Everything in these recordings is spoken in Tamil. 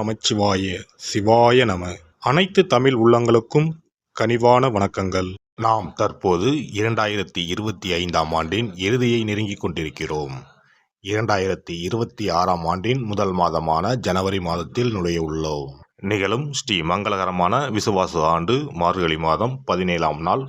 நமச்சிவாய. சிவாய நம. அனைத்து தமிழ் உள்ளங்களுக்கும் கனிவான வணக்கங்கள். நாம் தற்போது இரண்டாயிரத்தி இருபத்தி ஐந்தாம் ஆண்டின் இறுதியை நெருங்கிக் கொண்டிருக்கிறோம். இரண்டாயிரத்தி இருபத்தி ஆறாம் ஆண்டின் முதல் மாதமான ஜனவரி மாதத்தில் நுழைய உள்ளோம். நிகழும் ஸ்ரீ மங்களகரமான விசுவாச ஆண்டு மார்கழி மாதம் பதினேழாம் நாள்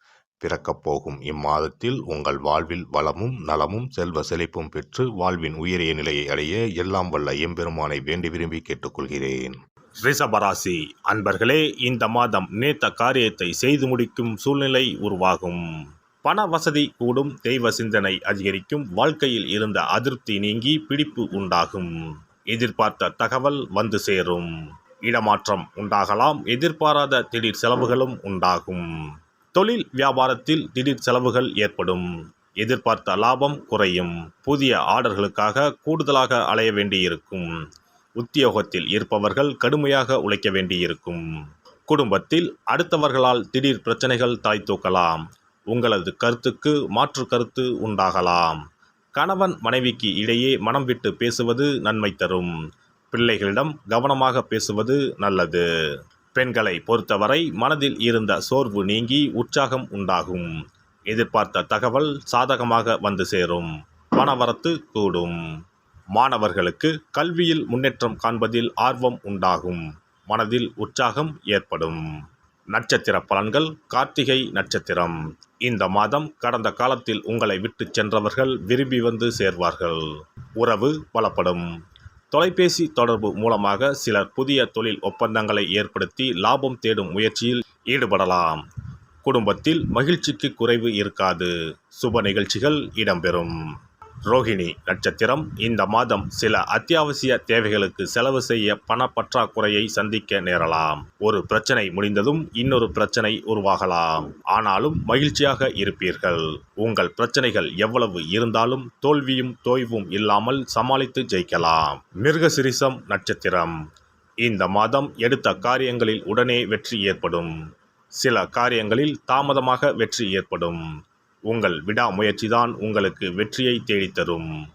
பிறக்கப் போகும். இம்மாதத்தில் உங்கள் வாழ்வில் வளமும் நலமும் செல்வ செழிப்பும் பெற்று வாழ்வின் உயரிய நிலையை அடைய எல்லாம் வல்ல எம்பெருமானை வேண்டி விரும்பி கேட்டுக்கொள்கிறேன். ரிஷபராசி அன்பர்களே இந்த மாதம் நேத்த காரியத்தை செய்து முடிக்கும் சூழ்நிலை உருவாகும். பண வசதி கூடும் தெய்வ சிந்தனை அதிகரிக்கும் வாழ்க்கையில் இருந்த அதிருப்தி நீங்கி பிடிப்பு உண்டாகும். எதிர்பார்த்த தகவல் வந்து சேரும். இடமாற்றம் உண்டாகலாம் எதிர்பாராத திடீர் செலவுகளும் உண்டாகும். தொழில் வியாபாரத்தில் திடீர் செலவுகள் ஏற்படும். எதிர்பார்த்த லாபம் குறையும். புதிய ஆர்டர்களுக்காக கூடுதலாக அலைய வேண்டியிருக்கும். உத்தியோகத்தில் இருப்பவர்கள் கடுமையாக உழைக்க வேண்டியிருக்கும். குடும்பத்தில் அடுத்தவர்களால் திடீர் பிரச்சனைகள் தாய் தூக்கலாம். உங்களது கருத்துக்கு மாற்று கருத்து உண்டாகலாம். கணவன் மனைவிக்கு இடையே மனம் விட்டு பேசுவது நன்மை தரும். பிள்ளைகளிடம் கவனமாக பேசுவது நல்லது. பெண்களை பொறுத்தவரை மனதில் இருந்த சோர்வு நீங்கி உற்சாகம் உண்டாகும். எதிர்பார்த்த தகவல் சாதகமாக வந்து சேரும். பணவரத்து கூடும். மாணவர்களுக்கு கல்வியில் முன்னேற்றம் காண்பதில் ஆர்வம் உண்டாகும். மனதில் உற்சாகம் ஏற்படும். நட்சத்திர பலன்கள் கார்த்திகை நட்சத்திரம். இந்த மாதம் கடந்த காலத்தில் உங்களை விட்டு சென்றவர்கள் விரும்பி வந்து சேர்வார்கள். உறவு பலப்படும். தொலைபேசி தொடர்பு மூலமாக சிலர் புதிய தொழில் ஒப்பந்தங்களை ஏற்படுத்தி லாபம் தேடும் முயற்சியில் ஈடுபடலாம். குடும்பத்தில் மகிழ்ச்சிக்கு குறைவு இருக்காது. சுப நிகழ்ச்சிகள் இடம்பெறும். ரோஹிணி நட்சத்திரம். இந்த மாதம் சில அத்தியாவசிய தேவைகளுக்கு செலவு செய்ய பணப்பற்றாக்குறையை சந்திக்க நேரலாம். ஒரு பிரச்சனை முடிந்ததும் இன்னொரு பிரச்சனை உருவாகலாம். ஆனாலும் மகிழ்ச்சியாக இருப்பீர்கள். உங்கள் பிரச்சனைகள் எவ்வளவு இருந்தாலும் தோல்வியும் தோய்வும் இல்லாமல் சமாளித்து ஜெயிக்கலாம். மிருகசிரிசம் நட்சத்திரம். இந்த மாதம் எடுத்த காரியங்களில் உடனே வெற்றி ஏற்படும். சில காரியங்களில் தாமதமாக வெற்றி ஏற்படும். உங்கள் விடாமுயற்சிதான் உங்களுக்கு வெற்றியை தேடித்தரும்.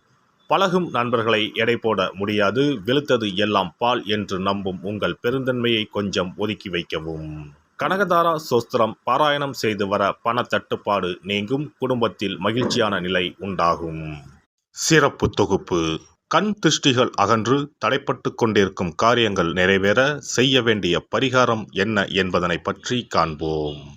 பழகும் நண்பர்களை எடை போட முடியாது. வெளுத்தது எல்லாம் பால் என்று நம்பும் உங்கள் பெருந்தன்மையை கொஞ்சம் ஒதுக்கி வைக்கவும். கனகதாரா சோஸ்திரம் பாராயணம் செய்து வர பண தட்டுப்பாடு நீங்கும். குடும்பத்தில் மகிழ்ச்சியான நிலை உண்டாகும். சிறப்பு தொகுப்பு. கண் திருஷ்டிகள் அகன்று தடைப்பட்டு கொண்டிருக்கும் காரியங்கள் நிறைவேற செய்ய வேண்டிய பரிகாரம் என்ன என்பதனை பற்றி காண்போம்.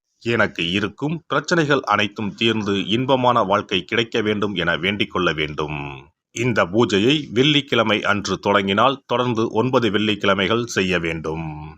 எனக்கு இருக்கும். பிரச்சனைகள் அனைத்தும் தீர்ந்து இன்பமான வாழ்க்கை கிடைக்க வேண்டும் என வேண்டிக் கொள்ள வேண்டும். இந்த பூஜையை வெள்ளிக்கிழமை அன்று தொடங்கினால் தொடர்ந்து ஒன்பது வெள்ளிக்கிழமைகள் செய்ய வேண்டும்.